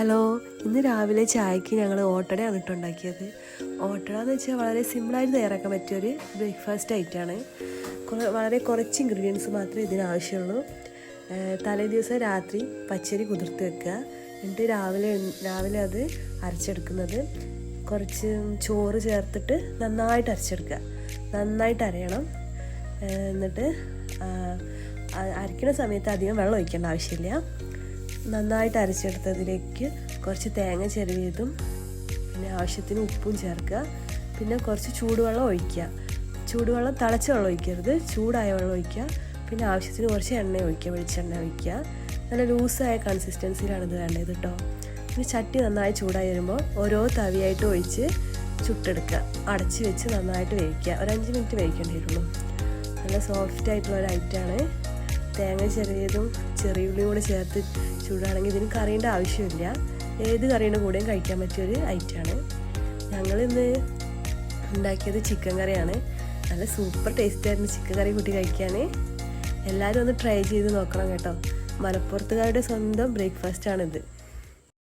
Hello ഇന്ന് രാവിലെ ചായക്ക് ഞങ്ങൾ ഓട്ടടയാണ് ഇട്ട് ഉണ്ടാക്കിയത് ഓട്ടട എന്ന് വെച്ചാൽ വളരെ സിമ്പിളായിട്ട് തയ്യാറാക്കാൻ പറ്റിയൊരു ബ്രേക്ക്ഫാസ്റ്റ് ഐറ്റമാണ്. വളരെ കുറച്ച് ഇൻഗ്രീഡിയൻസ് മാത്രമേ ഇതിന് ആവശ്യമുള്ളൂ. ഏഹ് തലേ ദിവസം രാത്രി പച്ചരി കുതിർത്ത് വെക്കുക. എന്നിട്ട് രാവിലെ രാവിലെ അത് അരച്ചെടുക്കുന്നത്. കുറച്ച് ചോറ് ചേർത്തിട്ട് നന്നായിട്ട് അരച്ചെടുക്കുക. നന്നായിട്ട് അരയണം. എന്നിട്ട് അരയ്ക്കുന്ന സമയത്ത് അധികം വെള്ളം ഒഴിക്കേണ്ട ആവശ്യമില്ല. നന്നായിട്ട് അരച്ചെടുത്തതിലേക്ക് കുറച്ച് തേങ്ങ ചെറിയതും പിന്നെ ആവശ്യത്തിന് ഉപ്പും ചേർക്കുക. പിന്നെ കുറച്ച് ചൂടുവെള്ളം ഒഴിക്കുക. ചൂടുവെള്ളം തിളച്ച വെള്ളം ഒഴിക്കരുത്. ചൂടായ വെള്ളം ഒഴിക്കുക. പിന്നെ ആവശ്യത്തിന് കുറച്ച് എണ്ണ ഒഴിക്കുക വെളിച്ചെണ്ണ ഒഴിക്കുക. നല്ല ലൂസായ കൺസിസ്റ്റൻസിയിലാണ് ഇത് വേണ്ടത് കേട്ടോ പിന്നെ ചട്ടി നന്നായി ചൂടായി വരുമ്പോൾ ഓരോ തവിയായിട്ട് ഒഴിച്ച് ചുട്ടെടുക്കുക. അടച്ച് വെച്ച് നന്നായിട്ട് വേവിക്കുക. ഒരു അഞ്ച് മിനിറ്റ് വേവിക്കേണ്ടി വരുള്ളൂ നല്ല സോഫ്റ്റ് ആയിട്ടുള്ള ഒരു ഐറ്റമാണ് തേങ്ങ ചെറിയതും ചെറിയുള്ളിയും കൂടെ ചേർത്ത് ചൂടാണെങ്കിൽ ഇതിന് കറിയുടെ ആവശ്യമില്ല. ഏത് കറിയുടെ കൂടെയും കഴിക്കാൻ പറ്റിയൊരു ഐറ്റമാണ്. ഞങ്ങളിന്ന് ഉണ്ടാക്കിയത് ചിക്കൻ കറിയാണ്. നല്ല സൂപ്പർ ടേസ്റ്റ് ആയിരുന്നു ചിക്കൻ കറി കൂട്ടി കഴിക്കാൻ. എല്ലാവരും ഒന്ന് ട്രൈ ചെയ്ത് നോക്കണം കേട്ടോ. മലപ്പുറത്തുകാരുടെ സ്വന്തം ബ്രേക്ക്ഫാസ്റ്റ് ആണിത്